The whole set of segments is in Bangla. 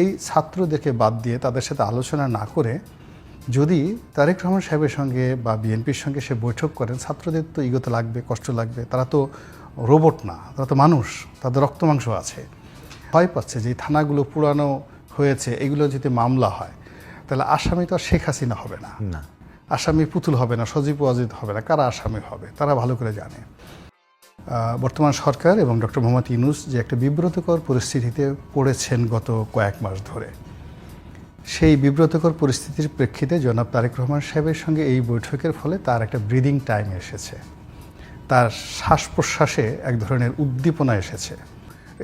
এই ছাত্রদেরকে বাদ দিয়ে তাদের সাথে আলোচনা না করে যদি তারেক রহমান সাহেবের সঙ্গে বা বিএনপির সঙ্গে সে বৈঠক করেন ছাত্রদের তো ইগোতে লাগবে কষ্ট লাগবে তারা তো রোবট না তারা তো মানুষ তাদের রক্ত মাংস আছে। ভয় পাচ্ছে যে থানাগুলো পুরানো হয়েছে এগুলো যদি মামলা হয় তাহলে আসামি তো আর শেখ হাসিনা হবে না। আসামি পুতুল হবে না সজীব ওয়াজিদ হবে না কারা আসামি হবে তারা ভালো করে জানে। বর্তমান সরকার এবং ডক্টর মোহাম্মদ ইউনুস যে একটা বিব্রতকর পরিস্থিতিতে পড়েছেন গত কয়েক মাস ধরে। সেই বিব্রতকর পরিস্থিতির প্রেক্ষিতে জনাব তারেক রহমান সাহেবের সঙ্গে এই বৈঠকের ফলে তার একটা ব্রিদিং টাইম এসেছে। তার শ্বাস প্রশ্বাসে এক ধরনের উদ্দীপনা এসেছে।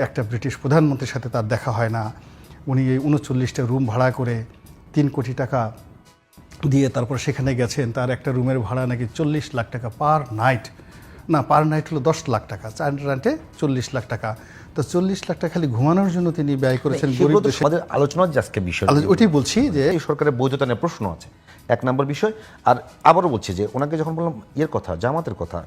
একটা ব্রিটিশ প্রধানমন্ত্রীর সাথে তার দেখা হয় না। উনি এই উনচল্লিশটা রুম ভাড়া করে তিন কোটি টাকা দিয়ে তারপর সেখানে গেছেন। তার একটা রুমের ভাড়া নাকি চল্লিশ লাখ টাকা পার নাইট না পার নাইট হলো দশ লাখ টাকা চার নাইটে চল্লিশ লাখ টাকা। তো চল্লিশ লাখ টাকা খালি ঘুমানোর জন্য তিনি ব্যয় করেছেন আমাদের আলোচনার যে আজকে বিষয় ওইটাই বলছি যে এই সরকারের বৈধতা নিয়ে প্রশ্ন আছে। এক নম্বর বিষয় আর আবারও বলছি যে ওনাকে যখন বললাম ইয়ের কথা জামাতের কথা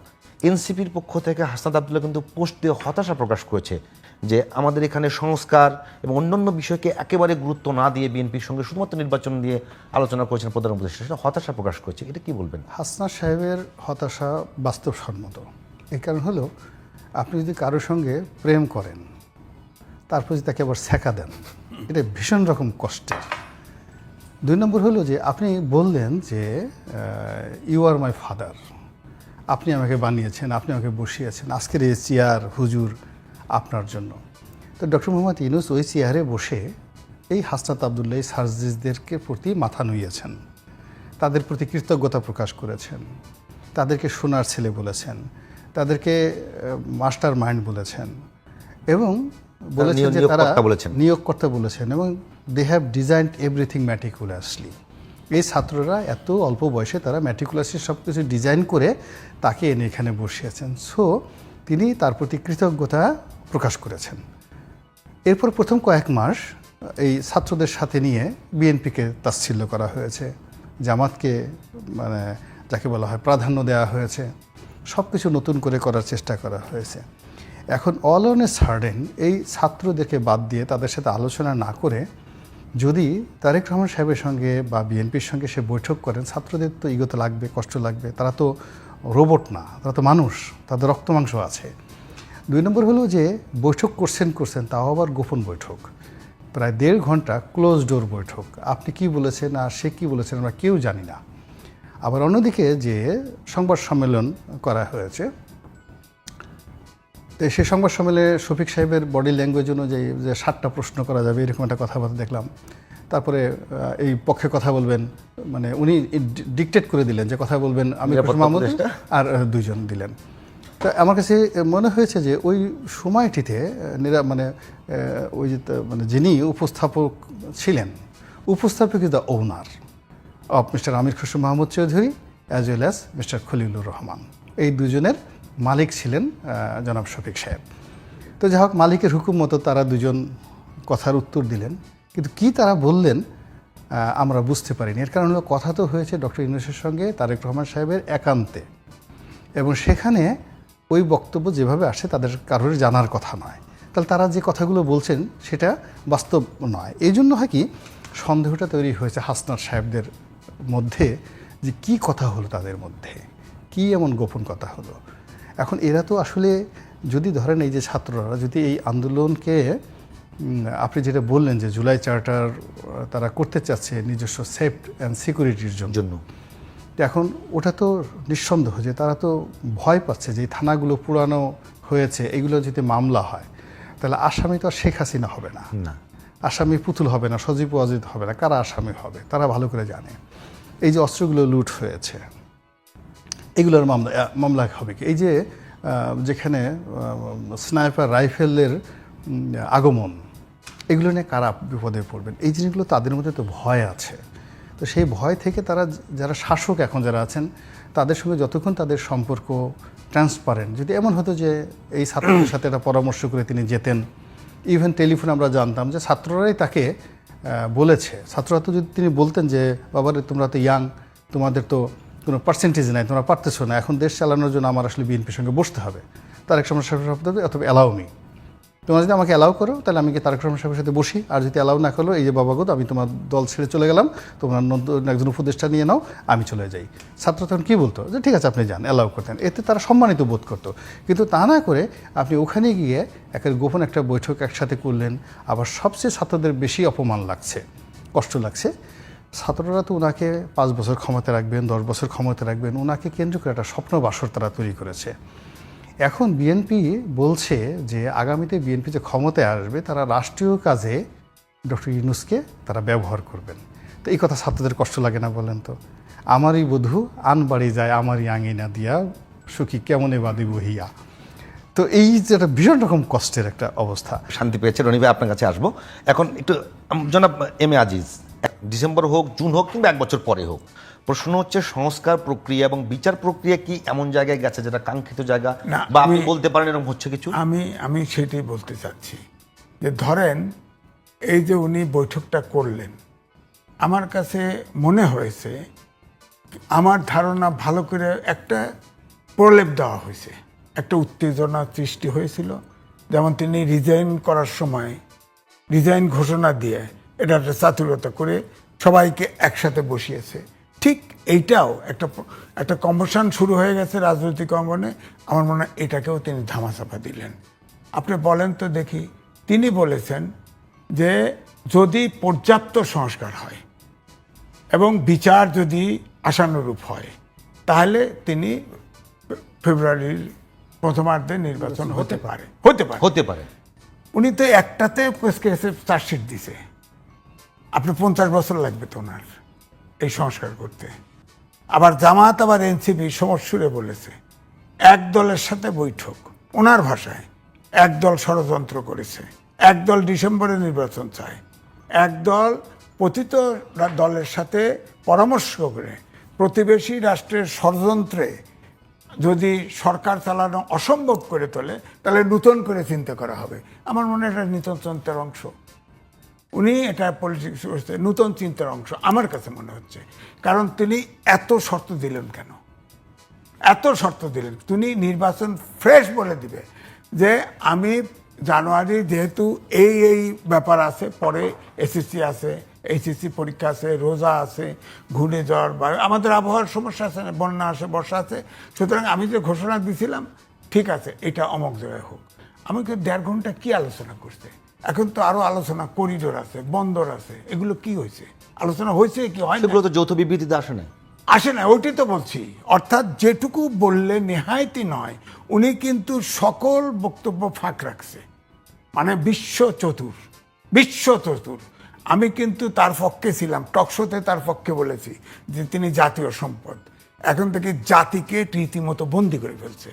এনসিপির পক্ষ থেকে হাসনাদ আবদুল্লাহ কিন্তু পোস্ট দিয়ে হতাশা প্রকাশ করেছে। যে আমাদের এখানে সংস্কার এবং অন্যান্য বিষয়কে একেবারে গুরুত্ব না দিয়ে বিএনপির সঙ্গে শুধুমাত্র নির্বাচন দিয়ে আলোচনা করেছেন প্রধান উপদেষ্টা, সেটা হতাশা প্রকাশ করেছে। এটা কি বলবেন? হাসনা সাহেবের হতাশা বাস্তবসম্মত। এই কারণ হলো, আপনি যদি কারোর সঙ্গে প্রেম করেন, তারপর যদি তাকে আবার ছেঁকা দেন, এটা ভীষণ রকম কষ্টের। দুই নম্বর হলো যে, আপনি বললেন যে ইউ আর মাই ফাদার আপনি আমাকে বানিয়েছেন, আপনি আমাকে বসিয়েছেন। আজকের এই চেয়ার হুজুর আপনার জন্য। তো ডক্টর মোহাম্মদ ইউনুস ওই চেয়ারে বসে এই হাসনাত আবদুল্লাহ সার্জিসদেরকে প্রতি মাথা নুইয়েছেন। তাদের প্রতি কৃতজ্ঞতা প্রকাশ করেছেন। তাদেরকে সোনার ছেলে বলেছেন। তাদেরকে মাস্টার মাইন্ড বলেছেন। এবং বলেছেন যে তারা নিয়োগকর্তা বলেছেন। নিয়োগকর্তা বলেছেন এবং they have design everything meticulously এই ছাত্ররা এত অল্প বয়সে তারা ম্যাটিকুলাসলি সব কিছু ডিজাইন করে তাকে এনে এখানে বসিয়েছেন। সো তিনি তার প্রতি কৃতজ্ঞতা প্রকাশ করেছেন। এরপর প্রথম কয়েক মাস এই ছাত্রদের সাথে নিয়ে বিএনপিকে তাচ্ছিল্য করা হয়েছে। জামাতকে মানে যাকে বলা হয় প্রাধান্য দেওয়া হয়েছে। সব কিছু নতুন করে করার চেষ্টা করা হয়েছে। এখন অল অন এ সার্ডেন এই ছাত্রদেরকে বাদ দিয়ে তাদের সাথে আলোচনা না করে যদি তারেক রহমান সাহেবের সঙ্গে বা বিএনপির সঙ্গে সে বৈঠক করেন, ছাত্রদের তো ইগোতে লাগবে, কষ্ট লাগবে, তারা তো রোবট না, তারা তো মানুষ, তাদের রক্ত মাংস আছে। দুই নম্বর হলো যে বৈঠক করছেন করছেন তাও আবার গোপন বৈঠক। প্রায় দেড় ঘণ্টা ক্লোজ ডোর বৈঠক। আপনি কি বলেছেন আর সে কি বলেছেন আমরা কেউ জানি না। আবার অন্যদিকে যে সংবাদ সম্মেলন করা হয়েছে তো সেই সংবাদ সম্মেলনে শফিক সাহেবের বডি ল্যাঙ্গুয়েজ অনুযায়ী যে সাতটা প্রশ্ন করা যাবে এরকম একটা কথাবার্তা দেখলাম। তারপরে এই পক্ষে কথা বলবেন মানে উনি ডিকটেট করে দিলেন যে কথা বলবেন আমি মাহমুদ আর আহ, দুইজন দিলেন। তো আমার কাছে মনে হয়েছে যে ওই সময়টিতে নিরা মানে ওই যে মানে যিনি উপস্থাপক ছিলেন, উপস্থাপক is the owner of mister Amir Khushu Mahmud Chowdhury as well as mister Khalilur Rahman. এই দুজনের মালিক ছিলেন জনাব শফিক সাহেব। তো যাই হোক, মালিকের হুকুম মতো তারা দুজন কথার উত্তর দিলেন। কিন্তু কি তারা বললেন আমরা বুঝতে পারিনি। এর কারণ হলো, কথা তো হয়েছে ডক্টর ইউনুসের সঙ্গে, তারেক রহমান সাহেবের একান্তে। এবং সেখানে ওই বক্তব্য যেভাবে আসে তাদের কারোর জানার কথা নয়। তাহলে তারা যে কথাগুলো বলছেন সেটা বাস্তব নয়। এই জন্য হয় কি, সন্দেহটা তৈরি হয়েছে হাসনার সাহেবদের মধ্যে যে কি কথা হলো তাদের মধ্যে? কি এমন গোপন কথা হলো? এখন এরা তো আসলে যদি ধরেন এই যে ছাত্ররা, যদি এই আন্দোলনকে আপনি যেটা বললেন যে জুলাই চার্টার, তারা করতে চাচ্ছে নিজস্ব সেফ অ্যান্ড সিকিউরিটির জন্য। এখন ওটা তো নিঃসন্দেহ যে তারা তো ভয় পাচ্ছে যে এই থানাগুলো পুরানো হয়েছে এগুলো যদি মামলা হয় তাহলে আসামি তো আর শেখ হাসিনা হবে না। না। আসামি পুতুল হবে না সজীব অজিত হবে না কারা আসামি হবে তারা ভালো করে জানে। এই যে অস্ত্রগুলো লুট হয়েছে এগুলোর মামলা মামলা হবে কি? এই যে যেখানে স্নাইপার রাইফেলের আগমন এগুলো নিয়ে কারা বিপদে পড়বেন? এই জিনিসগুলো তাদের মধ্যে তো ভয় আছে। তো সেই ভয় থেকে তারা যারা শাসক এখন যারা আছেন, তাদের সঙ্গে যতক্ষণ তাদের সম্পর্ক ট্রান্সপারেন্ট যদি এমন হতো যে এই ছাত্রদের সাথে একটা পরামর্শ করে তিনি যেতেন ইভেন টেলিফোনে আমরা জানতাম যে ছাত্ররাই তাকে বলেছে। ছাত্ররা তো যদি তিনি বলতেন যে, বাবারে, তোমরা তো ইয়াং তোমাদের তো কোনো পার্সেন্টেজ নাই, তোমরা পারতেছো না, এখন দেশ চালানোর জন্য আমার আসলে বিএনপির সঙ্গে বসতে হবে। তার এক সমস্যা অথবা অ্যালাউ মি তোমরা যদি আমাকে অ্যালাউ করো, তাহলে আমি কি তারক রহমান সাহেবের সাথে বসি। আর যদি অ্যালাউ না করো, এই যে বাবাগত আমি তোমার দল ছেড়ে চলে গেলাম। তোমরা নতুন একজন উপদেষ্টা নিয়ে নাও, আমি চলে যাই। ছাত্র তখন কী বলতো? যে ঠিক আছে, আপনি যান অ্যালাউ করতেন। এতে তারা সম্মানিত বোধ করতো। কিন্তু তা না করে আপনি ওখানে গিয়ে একের গোপন একটা বৈঠক একসাথে করলেন। আবার সবচেয়ে ছাত্রদের বেশি অপমান লাগছে, কষ্ট লাগছে। ছাত্ররা তো ওনাকে পাঁচ বছর ক্ষমতা রাখবেন, দশ বছর ক্ষমতা রাখবেন। ওনাকে কেন্দ্র করে একটা স্বপ্ন বাসর তারা তৈরি করেছে। এখন বিএনপি বলছে যে আগামীতে বিএনপি যে ক্ষমতায় আসবে, তারা রাষ্ট্রীয় কাজে ডক্টর ইউনুসকে তারা ব্যবহার করবেন। তো এই কথা ছাত্রদের কষ্ট লাগে না বলেন তো? আমারই বধূ, আন বাড়ি যায় আমারই আঙিনা দিয়া, সুখী কেমনে বাদি বহিয়া তো এই যে একটা ভীষণ রকম কষ্টের একটা অবস্থা। শান্তি পেয়েছে, রনি ভাই, আপনার কাছে আসব। এখন একটু জনাব এম এ আজিজ ডিসেম্বর হোক, জুন হোক কিংবা এক বছর পরে হোক প্রশ্ন হচ্ছে সংস্কার প্রক্রিয়া এবং বিচার প্রক্রিয়া কি এমন জায়গায় গেছে যেটা কাঙ্ক্ষিত জায়গা? না, বা আপনি আমি- বলতে পারেন এরকম হচ্ছে কিছু? আমি আমি সেটাই বলতে চাচ্ছি যে ধরেন এই যে উনি বৈঠকটা করলেন আমার কাছে মনে হয়েছে আমার ধারণা ভালো করে একটা প্রলেপ দেওয়া হয়েছে। একটা উত্তেজনা সৃষ্টি হয়েছিল যেমন তিনি রিজাইন করার সময় রিজাইন ঘোষণা দিয়ে এটা একটা চাতুরতা করে সবাইকে একসাথে বসিয়েছে। ঠিক এইটাও একটা একটা কম্পোশন শুরু হয়ে গেছে রাজনৈতিক অঙ্গনে। আমার মনে হয় এটাকেও তিনি ধামাচাপা দিলেন। আপনি বলেন তো দেখি তিনি বলেছেন যে যদি পর্যাপ্ত সংস্কার হয় এবং বিচার যদি আশানুরূপ হয় তাহলে তিনি ফেব্রুয়ারির প্রথমার্ধে নির্বাচন হতে পারে। হতে পারে। হতে পারে। উনি তো একটাতে চার্জশিট দিছে। আপনি পঞ্চাশ বছর লাগবে তো ওনার। এই সংস্কার করতে। আবার জামাত আবার এনসিপি সমস্যুরে বলেছে, এক দলের সাথে বৈঠক। ওনার ভাষায়, এক দল ষড়যন্ত্র করেছে, এক দল ডিসেম্বরে নির্বাচন চায়, এক দল পতিত দলের সাথে পরামর্শ করে প্রতিবেশী রাষ্ট্রের ষড়যন্ত্রে যদি সরকার চালানো অসম্ভব করে তোলে, তাহলে নূতন করে চিন্তা করা হবে। আমার মনে হয় এটা অংশ। উনি এটা পলিটিক্স নূতন চিন্তার অংশ, আমার কাছে মনে হচ্ছে। কারণ তিনি এত শর্ত দিলেন কেন? এত শর্ত দিলেন। তিনি নির্বাচন ফ্রেশ বলে দিবে যে আমি জানুয়ারি যেহেতু এই এই ব্যাপার আছে, পরে এসএসসি আছে এইচএসসি পরীক্ষা আছে, রোজা আছে, ঘূর্ণিঝড়, বা আমাদের আবহাওয়ার সমস্যা আছে, বন্যা আছে বর্ষা আছে। সুতরাং আমি যে ঘোষণা দিছিলাম, ঠিক আছে, এটা অমক জায়গায় হোক। আমাকে দেড় ঘণ্টা কি আলোচনা করছে এখন তো আরও আলোচনা করিডোর আছে বন্দর আছে এগুলো কি হয়েছে? আলোচনা হয়েছে কি হয় সেগুলো তো যৌথ বিবৃতিতে আসে না আসে না ওইটাই তো বলছি। অর্থাৎ যেটুকু বললে নেহায়তি নয় উনি কিন্তু সকল বক্তব্য ফাঁক রাখছে। মানে বিশ্ব চতুর বিশ্ব চতুর। আমি কিন্তু তার পক্ষে ছিলাম টকশোতে তার পক্ষে বলেছি যে তিনি জাতীয় সম্পদ। এখন থেকে জাতিকে রীতিমতো বন্দি করে ফেলছে।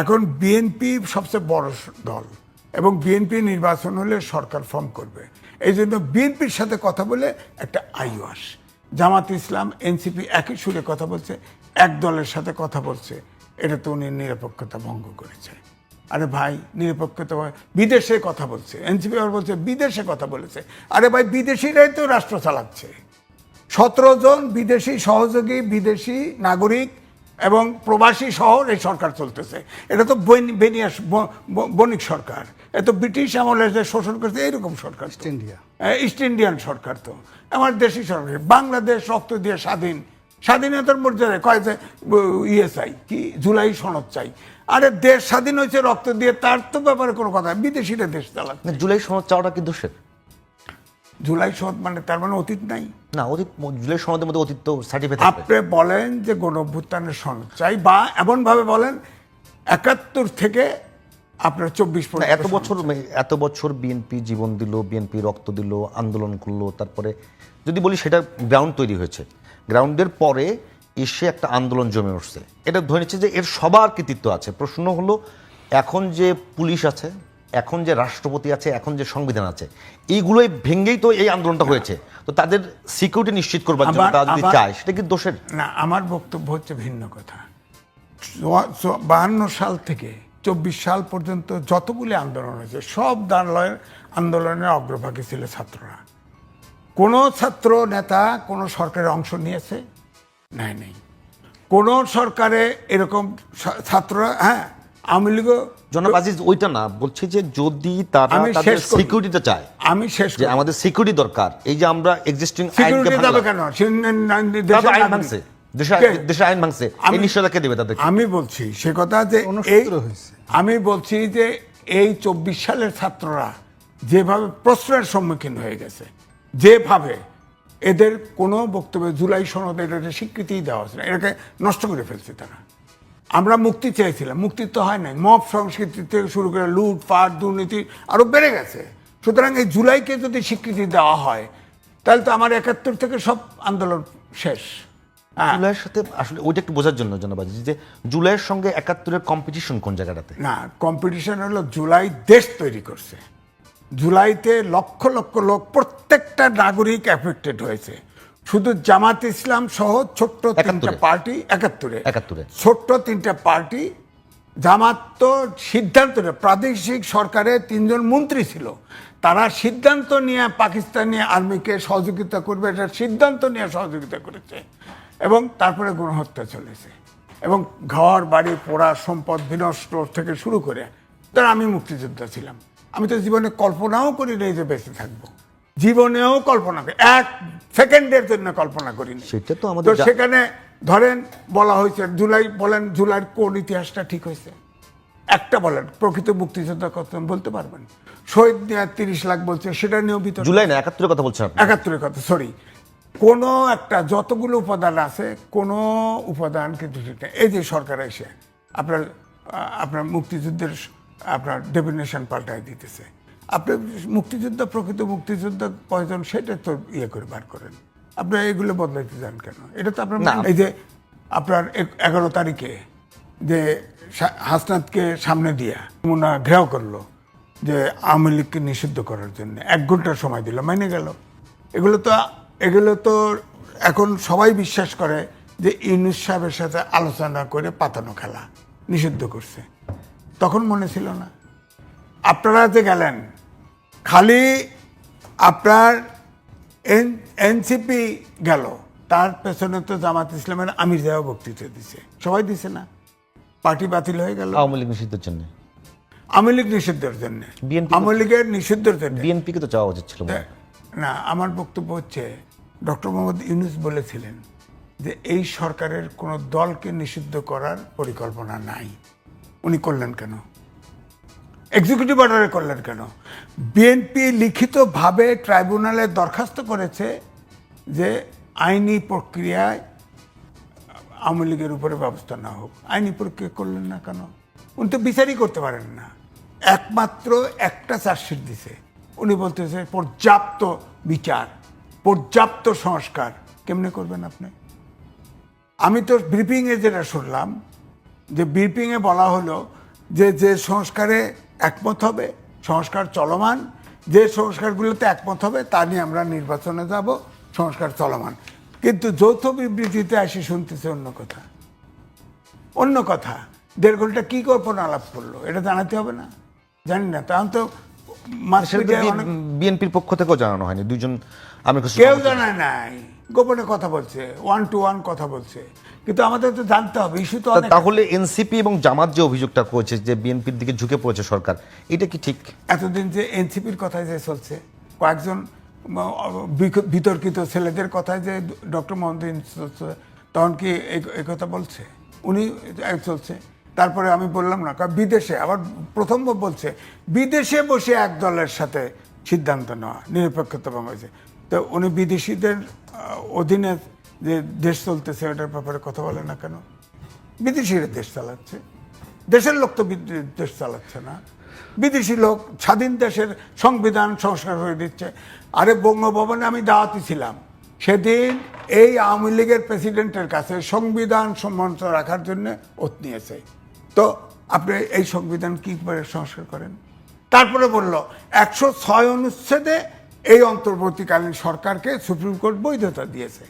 এখন বিএনপি সবচেয়ে বড় দল। এবং বিএনপি নির্বাচন হলে সরকার ফর্ম করবে। এই জন্য বিএনপির সাথে কথা বলে একটা আইওয়াস জামাত ইসলাম, এনসিপি একই সুরে কথা বলছে, এক দলের সাথে কথা বলছে। এটা তো উনি নিরপেক্ষতা ভঙ্গ করেছে। আরে ভাই, নিরপেক্ষতা বিদেশে কথা বলছে। এনসিপি আবার বলছে, বিদেশে কথা বলেছে। আরে ভাই, বিদেশিরাই তো রাষ্ট্র চালাচ্ছে। সতেরো জন বিদেশি সহযোগী, বিদেশি নাগরিক এবং প্রবাসী শহর এই সরকার চলতেছে। এটা তো বৈন- বেনিয়াস বণিক সরকার। এ তো ব্রিটিশ আমলে যে শোষণ করছে এইরকম সরকার ইস্ট ইন্ডিয়া। হ্যাঁ, ইস্ট ইন্ডিয়ান সরকার তো। আমার দেশি সরকার বাংলাদেশ রক্ত দিয়ে স্বাধীন। স্বাধীনতার মর্যাদায় কয় যে ইএসআই কি জুলাই সনদ চাই। আরে দেশ স্বাধীন হয়েছে রক্ত দিয়ে তার তো ব্যাপারে কোনো কথা নেই। বিদেশিরা দেশ চালাচ্ছে। জুলাই সনদ চাওয়াটা কি দোষের জুলাই সনদ মানে তার মানে অতীত নাই? না অতীত জুলাই সনদের মধ্যে অতীত তো সার্টিফিকেট আপনি বলেন যে গণ অভ্যুত্থানের সনদ চাই বা এমনভাবে বলেন একাত্তর থেকে আপনার চব্বিশ এত বছর এত বছর বিএনপি জীবন দিল বিএনপি রক্ত দিল আন্দোলন করল তারপরে যদি বলি সেটা গ্রাউন্ড তৈরি হয়েছে। গ্রাউন্ডের পরে এসে একটা আন্দোলন জমে উঠছে। এটা ধরে নিচ্ছে যে এর সবার কৃতিত্ব আছে। প্রশ্ন হলো এখন যে পুলিশ আছে এখন যে রাষ্ট্রপতি আছে এখন যে সংবিধান আছে এইগুলোই ভেঙ্গেই তো এই আন্দোলনটা হয়েছে। তো তাদের সিকিউরিটি নিশ্চিত করবার জন্য তারা যদি চায় সেটা কি দোষের? না আমার বক্তব্য হচ্ছে ভিন্ন কথা। বাহান্ন সাল থেকে চব্বিশ সাল পর্যন্ত যতগুলি আন্দোলন হয়েছে সব দাঁড়ালয়ের আন্দোলনের অগ্রভাগে ছিল ছাত্ররা। কোনো ছাত্র নেতা কোনো সরকারের অংশ নিয়েছে? নেয় নেই। কোনো সরকারে এরকম ছাত্ররা হ্যাঁ আওয়ামী লীগও জনাব আজিজ ওইটা না বলছে যে যদি তারা আমি তাদের শেষ সিকিউরিটিটা চায় আমি শেষ যে আমাদের সিকিউরিটি দরকার এই যে আমরা এক্সিস্টিং কেন? আইন ভাঙছে। দেশে আইন ভাঙছে এই আমি- দেবে তাদেরকে। আমি বলছি সে কথা যে এই আমি বলছি যে এই চব্বিশ সালের ছাত্ররা যেভাবে প্রশ্নের সম্মুখীন হয়ে গেছে যেভাবে এদের কোনো বক্তব্যে জুলাই সনদে এটাকে স্বীকৃতিই দেওয়া হচ্ছে না এটাকে নষ্ট করে ফেলছে তারা। আমরা মুক্তি চেয়েছিলাম মুক্তি তো হয় নাই। মব সংস্কৃতি থেকে শুরু করে লুট পাট দুর্নীতি আরও বেড়ে গেছে। সুতরাং এই জুলাইকে যদি স্বীকৃতি দেওয়া হয় তাহলে তো আমার একাত্তর থেকে সব আন্দোলন শেষ। জুলাইয়ের সাথে আসলে ওইটা একটু বোঝার জন্য যে জুলাইয়ের সঙ্গে একাত্তরের কম্পিটিশন কোন জায়গাটাতে? না কম্পিটিশন হলো জুলাই দেশ তৈরি করছে। জুলাইতে লক্ষ লক্ষ লোক প্রত্যেকটা নাগরিক এফেক্টেড হয়েছে। শুধু জামাত ইসলাম সহ ছোট্ট তিনটা পার্টি একাত্তরে। একাত্তরে। ছোট্ট তিনটা পার্টি জামাত তো সিদ্ধান্ত প্রাদেশিক সরকারে তিনজন মন্ত্রী ছিল। তারা সিদ্ধান্ত নিয়ে পাকিস্তানি আর্মিকে সহযোগিতা করবে এটা সিদ্ধান্ত নিয়ে সহযোগিতা করেছে। এবং তারপরে গণহত্যা চলেছে। এবং ঘর বাড়ি পোড়া সম্পদ বিনষ্ট থেকে শুরু করে তারা আমি মুক্তিযোদ্ধা ছিলাম। আমি তো জীবনে কল্পনাও করি নাই যে বেঁচে থাকব। জীবনেও কল্পনা করি এক সেকেন্ডের জন্য কল্পনা করিনি সেটা তো আমাদের সেখানে ধরেন বলা হয়েছে জুলাই বলেন জুলাইয়ের কোন ইতিহাসটা ঠিক হয়েছে? একটা বলেন প্রকৃত মুক্তিযোদ্ধা কত বলতে পারবেন? শহীদ নিয়ে তিরিশ লাখ বলছে সেটা নিয়েও বিতর্ক। জুলাই না একাত্তরের কথা বলছেন একাত্তরের কথা সরি কোনো একটা যতগুলো উপাদান আছে কোনো উপাদান কিন্তু ঠিক নেই এই যে সরকার এসে আপনার আপনার মুক্তিযুদ্ধের আপনার ডেফিনেশন পাল্টায় দিতেছে। আপনি মুক্তিযুদ্ধ প্রকৃত মুক্তিযুদ্ধ কয়জন সেটা তো ইয়ে করে বার করেন। আপনি এগুলো বদলাইতে যান কেন? এটা তো আপনার এই যে আপনার এগারো তারিখে যে হাসনাতকে সামনে দিয়া মুনা ঘেরাও করল যে আওয়ামী লীগকে নিষিদ্ধ করার জন্য। এক ঘণ্টার সময় দিল মাইনে গেল। এগুলো তো এগুলো তো এখন সবাই বিশ্বাস করে যে ইউনুস সাহেবের সাথে আলোচনা করে পাতানো খেলা নিষিদ্ধ করছে। তখন মনে ছিল না। আপনারা যে গেলেন খালি আপনার এন এনসিপি গেল তার পেছনে তো জামাত ইসলামের আমির জায়গা বক্তৃতা দিছে। সবাই দিছে না। পার্টি বাতিল হয়ে গেল। আওয়ামী লীগ নিষিদ্ধের জন্য। আওয়ামী লীগ নিষিদ্ধের জন্য। আওয়ামী লীগের নিষিদ্ধের জন্য। বিএনপিকে তো চাওয়া উচিত ছিল মনে না আমার বক্তব্য হচ্ছে ডক্টর মোহাম্মদ ইউনুস বলেছিলেন যে এই সরকারের কোনো দলকে নিষিদ্ধ করার পরিকল্পনা নাই। উনি করলেন কেন? এক্সিকিউটিভ অর্ডারে করলেন কেন? বিএনপি লিখিতভাবে ট্রাইব্যুনালে দরখাস্ত করেছে যে আইনি প্রক্রিয়ায় আওয়ামী লীগের উপরে ব্যবস্থা না হোক। আইনি প্রক্রিয়া করলেন না কেন? উনি তো বিচারই করতে পারেন না। একমাত্র একটা চার্জশিট দিছে। উনি বলতেছে পর্যাপ্ত বিচার। পর্যাপ্ত সংস্কার কেমনে করবেন আপনি? আমি তো ব্রিফিংয়ে যেটা শুনলাম, যে ব্রিফিংয়ে বলা হলো যে যে সংস্কারে একমত হবে, সংস্কার চলমান, যে সংস্কারগুলোতে একমত হবে, তা নিয়ে আমরা নির্বাচনে যাব, সংস্কার চলমান। কিন্তু যৌথ বিবৃতিতে আসি শুনতেছে অন্য কথা। অন্য কথা, দেড় ঘণ্টা কী কল্পনা আলাপ করল? এটা জানাতে হবে না? জানি না। তখন তো সেটা বিএনপির পক্ষ থেকেও জানানো হয়নি। দুইজন আমি কেউ জানায় নাই। গোপনে কথা বলছে ওয়ান টু ওয়ান কথা বলছে। কিন্তু আমাদের তো জানতে হবে ইস্যু তো তাহলে এনসিপি এবং জামাত যে অভিযোগটা করেছে যে বিএনপির দিকে ঝুঁকে পড়েছে সরকার এটা কি ঠিক? এতদিন যে এনসিপির কথায় যে চলছে কয়েকজন বিতর্কিত ছেলেদের কথায় যে ডক্টর মোহাম্মদ তখন কি এই কথা বলছে? উনি চলছে। তারপরে আমি বললাম না বিদেশে, আবার প্রথম বলছে, বিদেশে বসে এক দলের সাথে সিদ্ধান্ত নেওয়া নিরপেক্ষতা হয়েছে। তো উনি বিদেশিদের অধীনে যে দেশ চলতেছে, ওটার ব্যাপারে কথা বলে না কেন? বিদেশিরা দেশ চালাচ্ছে। দেশের লোক তো দেশ চালাচ্ছে না। বিদেশি লোক স্বাধীন দেশের সংবিধান সংস্কার করে দিচ্ছে। আরে বঙ্গভবনে আমি দাওয়াতি ছিলাম। সেদিন এই আওয়ামী লীগের প্রেসিডেন্টের কাছে সংবিধান সম্মত রাখার জন্য ওত নিয়েছে। তো আপনি এই সংবিধান কি করে সংস্কার করেন? তারপরে বলল একশো ছয় অনুচ্ছেদে এই অন্তর্বর্তীকালীন সরকারকে সুপ্রিম কোর্ট বৈধতা দিয়েছে।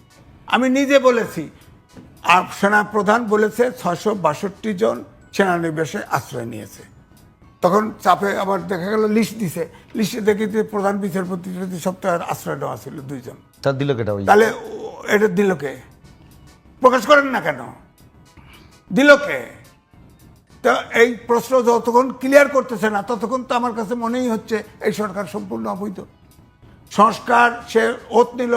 আমি নিজে বলেছি আর সেনা প্রধান বলেছে ছয়শো বাষট্টি জন সেনানিবেশে আশ্রয় নিয়েছে। তখন চাপে আবার দেখা গেল লিস্ট দিছে। লিস্টে দেখি যে প্রধান বিচারপতি প্রতি সপ্তাহের আশ্রয় নেওয়া ছিল দুইজন। তার দিল কেটা তাহলে এটা দিল কে? প্রকাশ করেন না কেন? দিল কে? তো এই প্রশ্ন যতক্ষণ ক্লিয়ার করতেছে না, ততক্ষণ তো আমার কাছে মনেই হচ্ছে এই সরকার সম্পূর্ণ অবৈধ। সংস্কার সে ওত নিল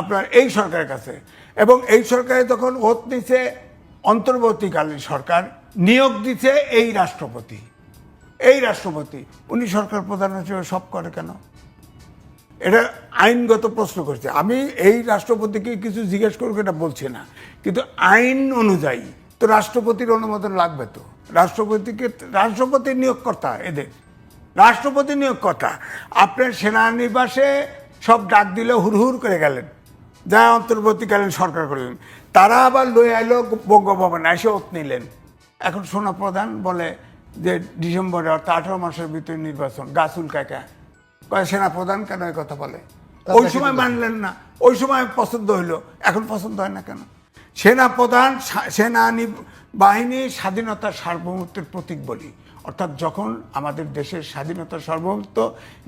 আপনার এই সরকারের কাছে। এবং এই সরকারে তখন ওত নিছে, অন্তর্বর্তীকালীন সরকার নিয়োগ দিছে এই রাষ্ট্রপতি। এই রাষ্ট্রপতি, উনি সরকার প্রধান হিসেবে সব করে কেন? এটা আইনগত প্রশ্ন করছে। আমি এই রাষ্ট্রপতিকে কিছু জিজ্ঞেস করব এটা বলছি না। কিন্তু আইন অনুযায়ী তো রাষ্ট্রপতির অনুমোদন লাগবে তো। রাষ্ট্রপতিকে রাষ্ট্রপতি নিয়োগকর্তা এদের। রাষ্ট্রপতি নিয়োগকর্তা। আপনার সেনানিবাসে সব ডাক দিলে হুড়হুড় করে গেলেন। যা অন্তর্বর্তীকালীন সরকার করলেন। তারা আবার লই আইলো বঙ্গভবনে এসে ওত নিলেন। এখন সোনা প্রধান বলে যে ডিসেম্বরে অর্থাৎ আঠারো মাসের ভিতরে নির্বাচন গাছুল কাকা কয় সেনা প্রধান কেন এই কথা বলে? ওই সময় মানলেন না। ওই সময় পছন্দ হইল। এখন পছন্দ হয় না কেন? সেনা প্রধান সেনা বাহিনী স্বাধীনতার সার্বভৌমত্বের প্রতীক বলি। অর্থাৎ যখন আমাদের দেশের স্বাধীনতা সার্বভৌমত্ব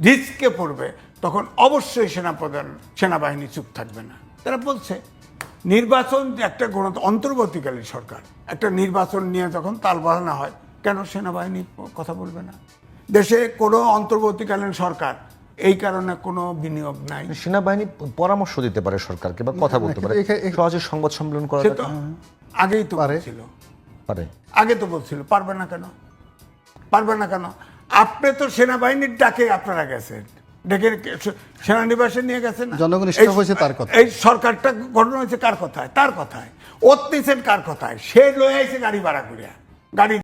রিস্কে পড়বে, তখন অবশ্যই সেনাপ্রধান, সেনাবাহিনী চুপ থাকবে না। তারা বলছে, নির্বাচন একটা গণ অন্তর্বর্তীকালীন সরকার, একটা নির্বাচন নিয়ে যখন তাল বাহানা হয়, কেন সেনাবাহিনী কথা বলবে না? দেশে কোনো অন্তর্বর্তীকালীন সরকার এই কারণে কোনো বিনিয়োগ নাই। সেনাবাহিনী পরামর্শ দিতে পারে সরকারকে বা কথা বলতে পারে। সহজে সংবাদ সম্মেলন করা তো আগেই তো পারে। ছিল পারে। আগে তো বলছিল পারবে না কেন? পারবে না কেন? আপনি তো সেনাবাহিনীর ডাকে আপনারা গেছেন। ডেকে সেনানিবাসে নিয়ে গেছেন জনগণ হয়েছে তার কথায়। এই সরকারটা গঠন হয়েছে কার কথায়? তার কথায়। ওত নিছেন কার কথায়? সে লয়ে আইছে গাড়ি ভাড়া করিয়া। গাড়ি